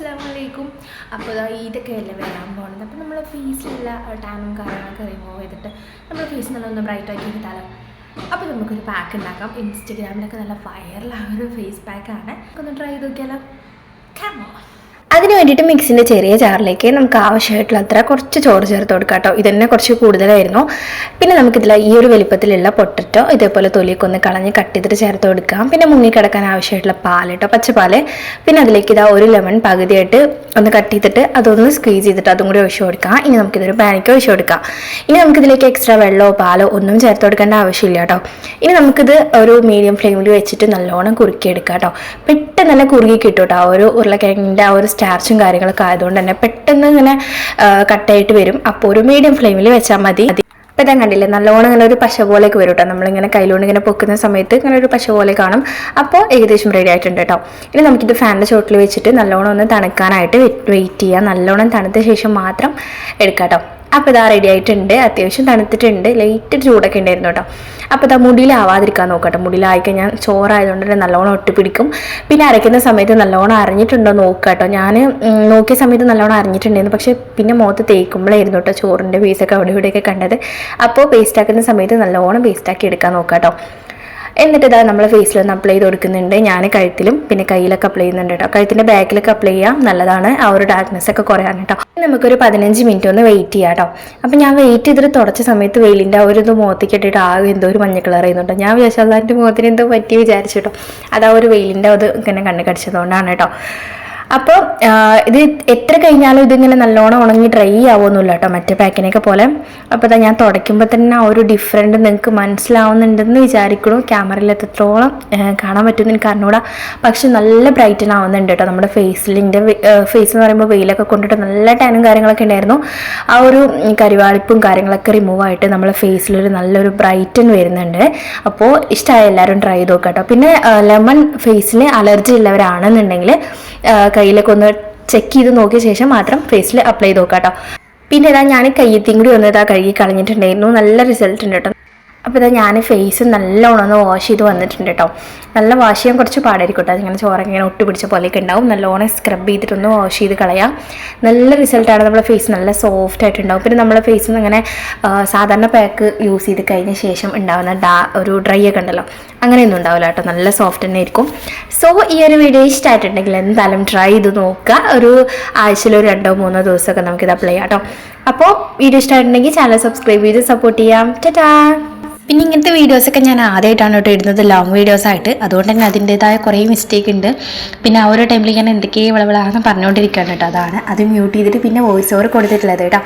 അസ്സാമലൈക്കും അപ്പോൾ ഇതാ ഇതൊക്കെ അല്ലേ വരാൻ പോകുന്നത് അപ്പോൾ നമ്മൾ ഫേസിലുള്ള ടാനും കാര്യങ്ങളൊക്കെ റിമൂവ് ചെയ്തിട്ട് നമ്മൾ ഫേസ് നല്ല ഒന്ന് ബ്രൈറ്റ് ആക്കി എടുത്താലോ? അപ്പോൾ നമുക്കൊരു പാക്ക് ഉണ്ടാക്കാം. ഇൻസ്റ്റഗ്രാമിലൊക്കെ നല്ല വൈറലായ ഒരു ഫേസ് പാക്കാണ് ഒന്ന് ട്രൈ ചെയ്ത് നോക്കിയാലോ? ക്യാമോ. അതിന് വേണ്ടിയിട്ട് മിക്സിന്റെ ചെറിയ ജാറിലേക്ക് നമുക്ക് ആവശ്യമായിട്ടുള്ള അത്ര കുറച്ച് ചോറ് ചേർത്ത് കൊടുക്കാം കേട്ടോ. തന്നെ കുറച്ച് കൂടുതലായിരുന്നു. പിന്നെ നമുക്കിതിൽ ഈ ഒരു വലിപ്പത്തിലുള്ള പൊട്ടറ്റോ ഇതേപോലെ തൊലിയൊക്കെ ഒന്ന് കളഞ്ഞ് കട്ട് ചെയ്തിട്ട് ചേർത്ത് കൊടുക്കാം. പിന്നെ മുങ്ങിക്കിടക്കാൻ ആവശ്യമായിട്ടുള്ള പാൽ കേട്ടോ പച്ചപ്പാൽ പിന്നെ അതിലേക്ക് ഇതാ ഒരു ലെമൺ പകുതിയായിട്ട് ഒന്ന് കട്ട് ചെയ്തിട്ട് അതൊന്ന് സ്ക്വീസ് ചെയ്തിട്ട് അതും കൂടി ഒഴിച്ചു കൊടുക്കാം. ഇനി നമുക്കിതൊരു പാനിക്ക് ഒഴിച്ചു കൊടുക്കാം. ഇനി നമുക്കിതിലേക്ക് എക്സ്ട്രാ വെള്ളമോ പാലോ ഒന്നും ചേർത്ത് കൊടുക്കേണ്ട ആവശ്യമില്ല കേട്ടോ. ഇനി നമുക്കിത് ഒരു മീഡിയം ഫ്ലെയിമിൽ വെച്ചിട്ട് നല്ലോണം കുറുക്കിയെടുക്കാം കേട്ടോ. തന്നെ കുറുകി കിട്ടും കേട്ടോ ആ ഒരു ഉരുളക്കിഴങ്ങിന്റെ ആ ഒരു സ്റ്റാർച്ചും കാര്യങ്ങളൊക്കെ ആയതുകൊണ്ട് തന്നെ പെട്ടെന്ന് ഇങ്ങനെ കട്ടായിട്ട് വരും. അപ്പോൾ ഒരു മീഡിയം ഫ്ലെയിമിൽ വെച്ചാൽ മതി. അപ്പോൾ ഇതാ കണ്ടില്ലേ നല്ലോണം ഇങ്ങനെ ഒരു പശ പോലെയൊക്കെ വരും കേട്ടോ നമ്മളിങ്ങനെ കയ്യിലുകൊണ്ട് ഇങ്ങനെ പൊക്കുന്ന സമയത്ത് ഇങ്ങനെ ഒരു പശ പോലെ കാണും. അപ്പോൾ ഏകദേശം റെഡി ആയിട്ടുണ്ട് കേട്ടോ ഇനി നമുക്കിത് ഫാനിന്റെ ചോട്ടിൽ വെച്ചിട്ട് നല്ലോണം ഒന്ന് തണുക്കാനായിട്ട് വെയിറ്റ് ചെയ്യാം. നല്ലോണം തണുത്ത ശേഷം മാത്രം എടുക്കാം കേട്ടോ അപ്പോൾ ഇതാ റെഡി ആയിട്ടുണ്ട്. അത്യാവശ്യം തണുത്തിട്ടുണ്ട്. ലൈറ്റ് ചൂടൊക്കെ ഉണ്ടായിരുന്നു കേട്ടോ. അപ്പോൾ ഇതാ മുടിയിലാവാതിരിക്കാൻ നോക്കട്ടെ. മുടിയിലായിക്കഴിഞ്ഞാൽ ചോറായതുകൊണ്ട് തന്നെ നല്ലോണം ഒട്ടിപ്പിടിക്കും. പിന്നെ അരയ്ക്കുന്ന സമയത്ത് നല്ലോണം അറിഞ്ഞിട്ടുണ്ടോ നോക്കുക കേട്ടോ. ഞാൻ നോക്കിയ സമയത്ത് നല്ലോണം അറിഞ്ഞിട്ടുണ്ടായിരുന്നു പക്ഷേ പിന്നെ മുഖത്ത് തേക്കുമ്പോഴായിരുന്നു കേട്ടോ ചോറിന്റെ പീസൊക്കെ അവിടെ ഇവിടെയൊക്കെ കണ്ടത്. അപ്പോൾ പേസ്റ്റ് ആക്കുന്ന സമയത്ത് നല്ലോണം പേസ്റ്റ് ആക്കി എടുക്കാൻ നോക്കുക കേട്ടോ. എന്നിട്ട് ഇതാ നമ്മൾ ഫേസിലൊന്ന് അപ്ലൈ ചെയ്ത് കൊടുക്കുന്നുണ്ട്. ഞാൻ കഴുത്തിലും പിന്നെ കയ്യിലൊക്കെ അപ്ലൈ ചെയ്യുന്നുണ്ട് കേട്ടോ കഴുത്തിന്റെ ബാക്കിലൊക്കെ അപ്ലൈ ചെയ്യാം. നല്ലതാണ്. ആ ഒരു ഡാർക്ക്നെസ് ഒക്കെ കുറയാൻ കേട്ടോ നമുക്കൊരു പതിനഞ്ച് മിനിറ്റ് ഒന്ന് വെയിറ്റ് ചെയ്യാം കേട്ടോ അപ്പം ഞാൻ വെയിറ്റ് ചെയ്തിട്ട് തുടച്ച സമയത്ത് വെയിലിന്റെ ആ ഒരു മുഖത്തേക്ക് ഇട്ടിട്ട് ആകെ എന്തോ ഒരു മഞ്ഞ കളർ ചെയ്യുന്നുണ്ട് ഞാൻ വിചാരിച്ചു എന്റെ മുഖത്തിന് എന്തോ പറ്റി വിചാരിച്ചു കേട്ടോ അത് ആ ഒരു വെയിലിന്റെ അത് ഇങ്ങനെ കണ്ണ് കടിച്ചതുകൊണ്ടാണ് കേട്ടോ അപ്പോൾ ഇത് എത്ര കഴിഞ്ഞാലും ഇതിങ്ങനെ നല്ലോണം ഉണങ്ങി ഡ്രൈ ആവുമൊന്നുമില്ല കേട്ടോ മറ്റേ പാക്കിനെയൊക്കെ പോലെ. അപ്പോൾ ഞാൻ തുടയ്ക്കുമ്പോൾ തന്നെ ആ ഒരു ഡിഫറെന്റ് നിങ്ങൾക്ക് മനസ്സിലാവുന്നുണ്ടെന്ന് വിചാരിക്കണു ക്യാമറയിൽ എത്രത്തോളം കാണാൻ പറ്റുമെന്ന് എനിക്ക് അറിഞ്ഞൂടാ. പക്ഷെ നല്ല ബ്രൈറ്റൻ ആവുന്നുണ്ട് കേട്ടോ നമ്മുടെ ഫേസിലിന്റെ ഫേസ് എന്ന് പറയുമ്പോൾ വെയിലൊക്കെ കൊണ്ടിട്ട് നല്ല ടാനും കാര്യങ്ങളൊക്കെ ഉണ്ടായിരുന്നു. ആ ഒരു കരിവാളിപ്പും കാര്യങ്ങളൊക്കെ റിമൂവ് ആയിട്ട് നമ്മളെ ഫേസിലൊരു നല്ലൊരു ബ്രൈറ്റൻ വരുന്നുണ്ട്. അപ്പോൾ ഇഷ്ടമായ എല്ലാവരും ട്രൈ ചെയ്ത് നോക്കാം കേട്ടോ പിന്നെ ലെമൺ ഫേസിന് അലർജി ഉള്ളവരാണെന്നുണ്ടെങ്കിൽ കയ്യിലൊക്കെ ഒന്ന് ചെക്ക് ചെയ്ത് നോക്കിയ ശേഷം മാത്രം ഫേസിൽ അപ്ലൈ ചെയ്ത് നോക്കാം കേട്ടോ പിന്നെ ഇതാ ഞാൻ കയ്യത്തിയും കൂടി ഒന്ന് ഇതാ കഴുകി കളഞ്ഞിട്ടുണ്ടായിരുന്നു. നല്ല റിസൾട്ട് ഉണ്ട് കേട്ടോ. അപ്പോൾ ഇതാ ഞാൻ ഫേസ് നല്ലോണം ഒന്ന് വാഷ് ചെയ്ത് വന്നിട്ടുണ്ട് കേട്ടോ നല്ല വാഷ് ചെയ്യാൻ കുറച്ച് പാടായിരിക്കും കേട്ടോ ഇങ്ങനെ ചോറൊക്കെ ഇങ്ങനെ ഒട്ടി പിടിച്ച പോലെയൊക്കെ ഉണ്ടാവും. നല്ലോണം സ്ക്രബ് ചെയ്തിട്ടൊന്ന് വാഷ് ചെയ്ത് കളയാം. നല്ല റിസൾട്ടാണ് നമ്മുടെ ഫേസ് നല്ല സോഫ്റ്റ് ആയിട്ടുണ്ടാവും. പിന്നെ നമ്മുടെ ഫേസിൽ നിന്ന് ഇങ്ങനെ സാധാരണ പാക്ക് യൂസ് ചെയ്ത് കഴിഞ്ഞ ശേഷം ഉണ്ടാകുന്ന ഡാ ഒരു ഡ്രൈ ഒക്കെ ഉണ്ടല്ലോ. അങ്ങനെയൊന്നും ഉണ്ടാവില്ല കേട്ടോ നല്ല സോഫ്റ്റ് തന്നെ ആയിരിക്കും. സോ ഈ ഒരു വീഡിയോ ഇഷ്ടമായിട്ടുണ്ടെങ്കിൽ എന്തായാലും ട്രൈ ചെയ്ത് നോക്കുക. ഒരു ആഴ്ചയിൽ ഒരു രണ്ടോ മൂന്നോ ദിവസമൊക്കെ നമുക്കിത് അപ്ലൈ ചെയ്യാം കേട്ടോ അപ്പോൾ വീഡിയോ ഇഷ്ടമായിട്ടുണ്ടെങ്കിൽ ചാനൽ സബ്സ്ക്രൈബ് ചെയ്ത് സപ്പോർട്ട് ചെയ്യാം. ടാറ്റാ പിന്നെ ഇങ്ങനത്തെ വീഡിയോസൊക്കെ ഞാൻ ആദ്യമായിട്ടാണ് കേട്ടോ ഇടുന്നത്. ലോങ് വീഡിയോസ് ആയിട്ട്. അതുകൊണ്ട് തന്നെ അതിന്റെതായ കുറേ മിസ്റ്റേക്ക് ഉണ്ട്. പിന്നെ ആ ഒരു ടൈമിൽ ഞാൻ എന്തൊക്കെയോ വിളവിളാന്ന് പറഞ്ഞുകൊണ്ടിരിക്കുകയാണ് കേട്ടോ. അതാണ്. അത് മ്യൂട്ട് ചെയ്തിട്ട് പിന്നെ വോയിസ് ഓവർ കൊടുത്തിട്ടുള്ളത് കേട്ടോ.